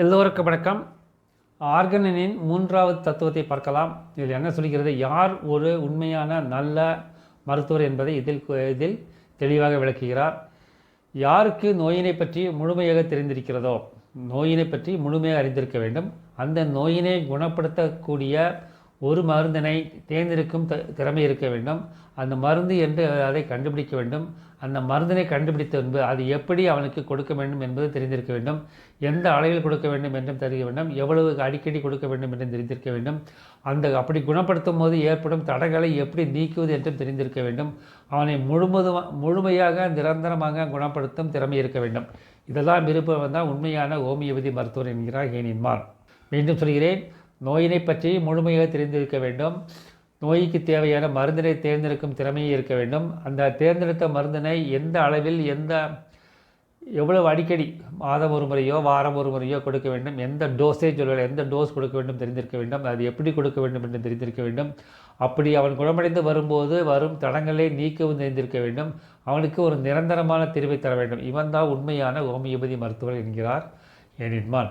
எல்லோருக்கும் வணக்கம். ஆர்கனனின் மூன்றாவது தத்துவத்தை பார்க்கலாம். இதில் என்ன சொல்கிறது? யார் ஒரு உண்மையான நல்ல மருத்துவர் என்பதை இதில் இதில் தெளிவாக விளக்குகிறார். யாருக்கு நோயினை பற்றி முழுமையாக தெரிந்திருக்கிறதோ நோயினை பற்றி முழுமையாக அறிந்திருக்க வேண்டும். அந்த நோயினை குணப்படுத்தக்கூடிய ஒரு மருந்தினை தேர்ந்தெடுக்கும் த- திறமை இருக்க வேண்டும். அந்த மருந்து என்று அதை கண்டுபிடிக்க வேண்டும். அந்த மருந்தினை கண்டுபிடித்த பின்பு அது எப்படி அவனுக்கு கொடுக்க வேண்டும் என்பது தெரிந்திருக்க வேண்டும். எந்த அளவில் கொடுக்க வேண்டும் என்றும் தெரிய வேண்டும். எவ்வளவு அடிக்கடி கொடுக்க வேண்டும் என்றும் தெரிந்திருக்க வேண்டும். அந்த அப்படி குணப்படுத்தும் போது ஏற்படும் தடைகளை எப்படி நீக்குவது என்றும் தெரிந்திருக்க வேண்டும். அவனை முழுமதும் முழுமையாக நிரந்தரமாக குணப்படுத்தும் திறமை இருக்க வேண்டும். இதெல்லாம் இருப்பவன் தான் உண்மையான ஹோமியோபதி மருத்துவர் என்கிறார் ஹேனின்மார். மீண்டும் சொல்கிறேன் நோயினை பற்றி முழுமையாக தெரிந்திருக்க வேண்டும். நோய்க்கு தேவையான மருந்தினை தேர்ந்தெடுக்கும் திறமையும் இருக்க வேண்டும். அந்த தேர்ந்தெடுத்த மருந்தினை எந்த அளவில் எந்த எவ்வளவு அடிக்கடி மாதம் ஒரு முறையோ வாரம் ஒரு முறையோ கொடுக்க வேண்டும். எந்த டோஸேஜ் சொல்ல எந்த டோஸ் கொடுக்க வேண்டும் தெரிந்திருக்க வேண்டும். அது எப்படி கொடுக்க வேண்டும் என்று தெரிந்திருக்க வேண்டும். அப்படி அவன் குணமடைந்து வரும்போது வரும் தடங்களை நீக்கவும் தெரிந்திருக்க வேண்டும். அவனுக்கு ஒரு நிரந்தரமான தீர்வை தர வேண்டும். இவன் தான் உண்மையான ஹோமியோபதி மருத்துவர் என்கிறார். ஏனின்மான்